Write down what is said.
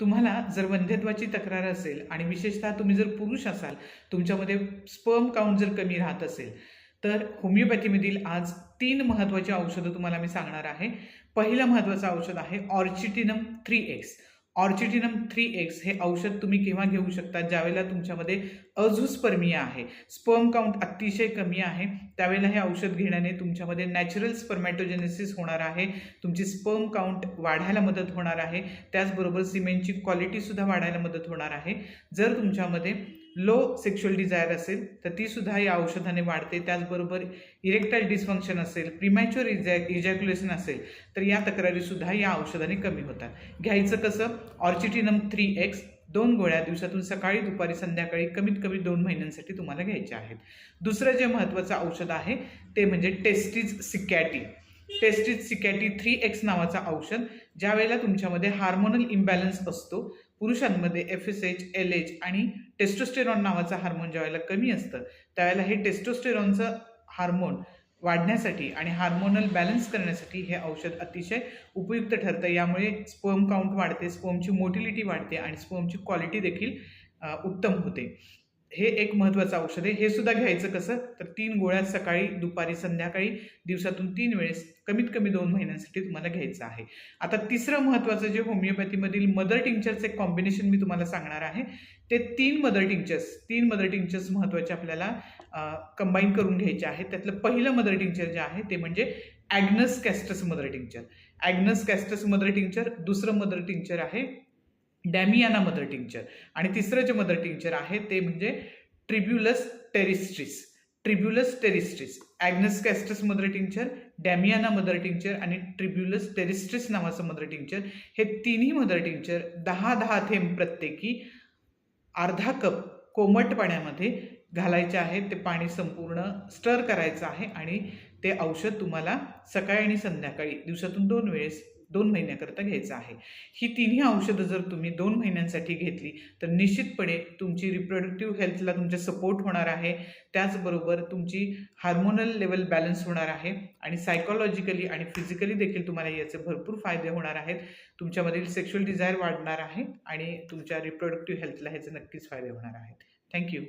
तुम्हाला जर वंध्यत्वाची तक्रार असेल आणि विशेषतः तुम्ही जर पुरुष असाल तुमच्यामध्ये स्पर्म काउंट जर कमी राहत असेल तर होमिओपॅथीमधील आज तीन महत्त्वाची औषधं तुम्हाला मी सांगणार आहे. पहिलं महत्त्वाचं औषध आहे orchitinum three X orchitinum three X हे औषध तुम्ही केव्हा घेऊ शकता ज्यावेळेला तुमच्यामध्ये अझुस्पर्मिया आहे. स्पर्म काउंट अतिशय कमी आहे. त्यावेळेला हे औषध घेण्याने तुमच्यामध्ये नॅचरल स्पर्मॅटोजेनेसिस होणार आहे. तुमची स्पर्म काउंट वाढायला मदत होणार आहे. त्याचबरोबर सिमेंटची क्वालिटीसुद्धा वाढायला मदत होणार आहे. जर तुमच्यामध्ये लो सेक्शुअल डिझायर असेल तर ती सुद्धा या औषधाने वाढते. त्याचबरोबर इरेक्टाईल डिस्फंक्शन असेल प्रिमॅच्युअर इजॅ इजॅक्युलेशन असेल तर या तक्रारीसुद्धा या औषधाने कमी होतात. घ्यायचं कसं? ऑर्चिटिनम थ्री एक्स दोन गोळ्या दिवसातून सकाळी दुपारी संध्याकाळी कमीत कमी दोन महिन्यांसाठी तुम्हाला घ्यायच्या आहेत. दुसरं जे महत्त्वाचं औषध आहे ते म्हणजे testes siccati testes siccati three X नावाचं औषध ज्या वेळेला तुमच्यामध्ये हार्मोनल इम्बॅलन्स असतो पुरुषांमध्ये F S H L H आणि टेस्टोस्टेरॉन नावाचा हार्मोन ज्यावेळेला कमी असतं त्यावेळेला हे टेस्टोस्टेरॉनचं हार्मोन वाढण्यासाठी आणि हार्मोनल बॅलन्स करण्यासाठी हे औषध अतिशय उपयुक्त ठरतं. यामुळे स्पर्म काउंट वाढते स्पर्मची मोटिलिटी वाढते आणि स्पर्मची क्वालिटी देखील उत्तम होते. हे एक महत्त्वाचं औषध आहे. हे सुद्धा घ्यायचं कसं? तर तीन गोळ्या सकाळी दुपारी संध्याकाळी दिवसातून तीन वेळेस कमीत कमी दोन महिन्यांसाठी तुम्हाला घ्यायचं आहे. आता तिसरं महत्त्वाचं जे होमिओपॅथीमधील मदर टिंक्चरचं एक कॉम्बिनेशन मी तुम्हाला सांगणार आहे. ते तीन मदर टिंक्चर्स तीन मदर टिंक्चर्स महत्त्वाचे आपल्याला कंबाईन करून घ्यायचे आहेत. त्यातलं पहिलं मदर टिंक्चर जे आहे ते म्हणजे agnus castus mother tincture agnus castus mother tincture दुसरं मदर टिंक्चर आहे डॅमियाना मदर टिंक्चर आणि तिसरं जे मदर टिंक्चर आहे ते म्हणजे tribulus terrestris. Tribulus terrestris. Agnus castus mother tincture damiana mother tincture आणि ट्रिब्युलस टेरिस्ट्रीस नावाचं मदर टिंक्चर हे तिन्ही मदर टिंक्चर दहा दहा थेंब प्रत्येकी अर्धा कप कोमट पाण्यामध्ये घालायचे आहे. ते पाणी संपूर्ण स्टर करायचं आहे आणि ते औषध तुम्हाला सकाळी आणि संध्याकाळी दिवसातून दोन वेळेस दोन महिन्याकरता घ्यायचं आहे. ही तिन्ही औषधं जर तुम्ही दोन महिन्यांसाठी घेतली तर निश्चितपणे तुमची रिप्रोडक्टिव्ह हेल्थला तुमच्या सपोर्ट होणार आहे. त्याचबरोबर तुमची हार्मोनल लेवल बॅलन्स होणार आहे आणि सायकोलॉजिकली आणि फिजिकली देखील तुम्हाला याचे भरपूर फायदे होणार आहेत. तुमच्यामधील सेक्शुअल डिझायर वाढणार आहे आणि तुमच्या रिप्रोडक्टिव्ह हेल्थला ह्याचे नक्कीच फायदे होणार आहेत. थँक्यू